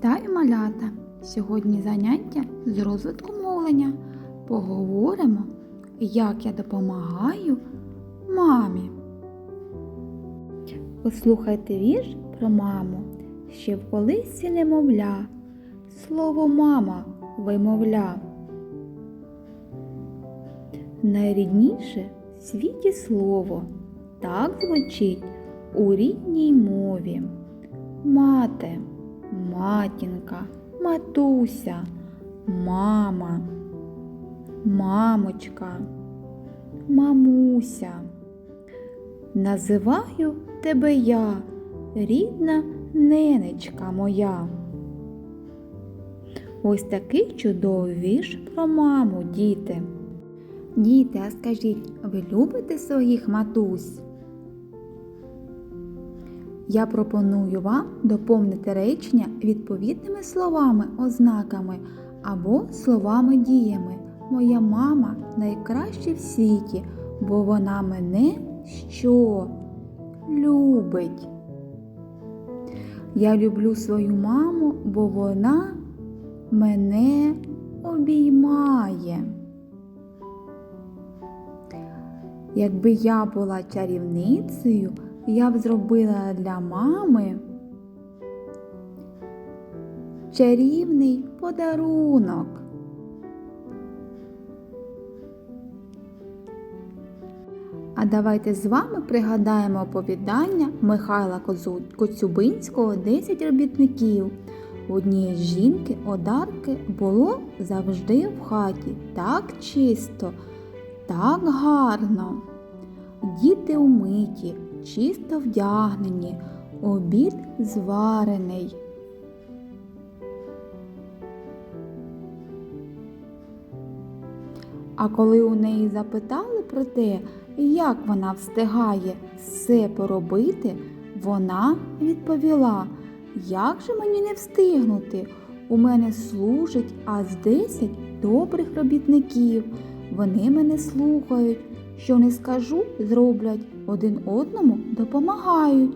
Вітаю малята! Сьогодні заняття з розвитку мовлення. Поговоримо, як я допомагаю мамі. Послухайте вірш про маму, ще в колисці немовля. Слово мама вимовля. Найрідніше в світі слово так звучить у рідній мові. Мати, матінка, матуся, мама, мамочка, мамуся. Називаю тебе я, рідна ненечка моя. Ось такий чудовий вірш про маму, діти. Діти, а скажіть, ви любите своїх матусь? Я пропоную вам доповнити речення відповідними словами, ознаками або словами діями. Моя мама найкраща в світі, бо вона мене що любить. Я люблю свою маму, бо вона мене обіймає. Якби я була чарівницею, я б зробила для мами чарівний подарунок. А давайте з вами пригадаємо оповідання Михайла Коцюбинського «10 робітників. У однієї жінки одарки було завжди в хаті так чисто, так гарно. Діти умиті, чисто вдягнені, обід зварений. А коли у неї запитали про те, як вона встигає все поробити, вона відповіла, як же мені не встигнути? У мене служить аж 10 добрих робітників. Вони мене слухають. Що не скажу, зроблять один одному допомагають.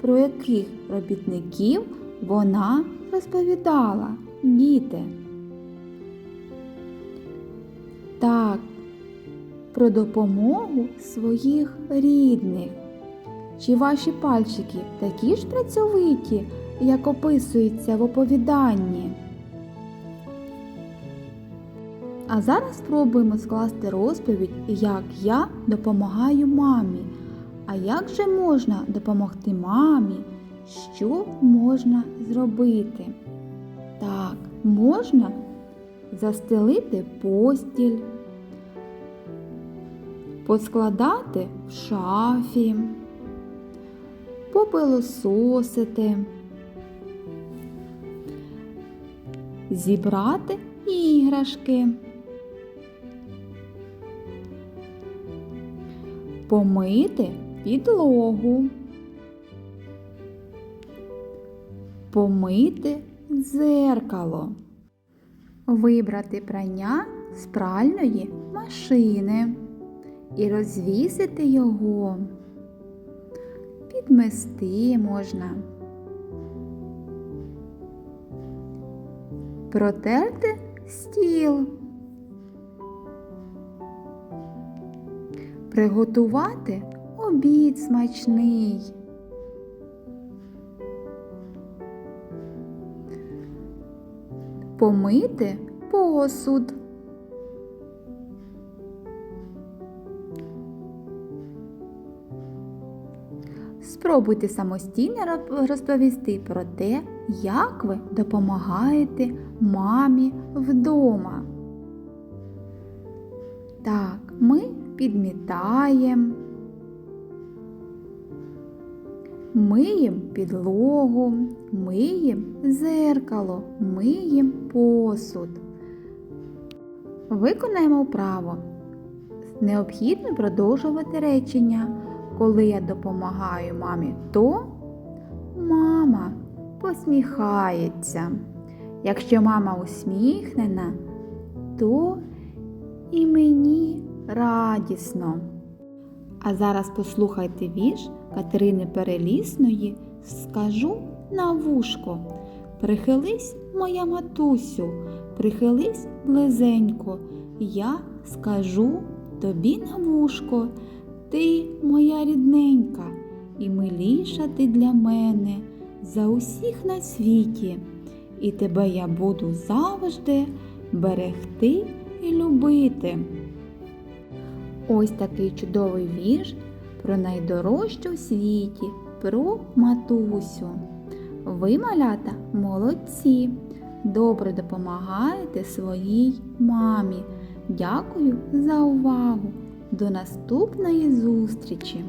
Про яких робітників вона розповідала, діти. Так, про допомогу своїх рідних. Чи ваші пальчики такі ж працьовиті, як описується в оповіданні? А зараз спробуємо скласти розповідь, як я допомагаю мамі. А як же можна допомогти мамі? Що можна зробити? Так, можна застелити постіль, поскладати в шафі, попилососити, зібрати іграшки, помити підлогу, помити дзеркало, вибрати прання з пральної машини і розвісити його. Підмести можна. Протерти стіл. Приготувати обід смачний. Помити посуд. Спробуйте самостійно розповісти про те, як ви допомагаєте мамі вдома. Так, ми підмітаємо, миємо підлогу, миємо зеркало, миємо посуд. Виконаємо вправо. Необхідно продовжувати речення. Коли я допомагаю мамі, то мама посміхається. Якщо мама усміхнена, то і мені радісно. А зараз послухайте вірш Катерини Перелісної Скажу на вушко. Прихились, моя матусю, прихились близенько, я скажу тобі на вушко, ти моя рідненька, і миліша ти для мене за усіх на світі, і тебе я буду завжди берегти і любити. Ось такий чудовий вірш про найдорожчу в світі, про матусю. Ви, малята, молодці, добре допомагаєте своїй мамі. Дякую за увагу. До наступної зустрічі!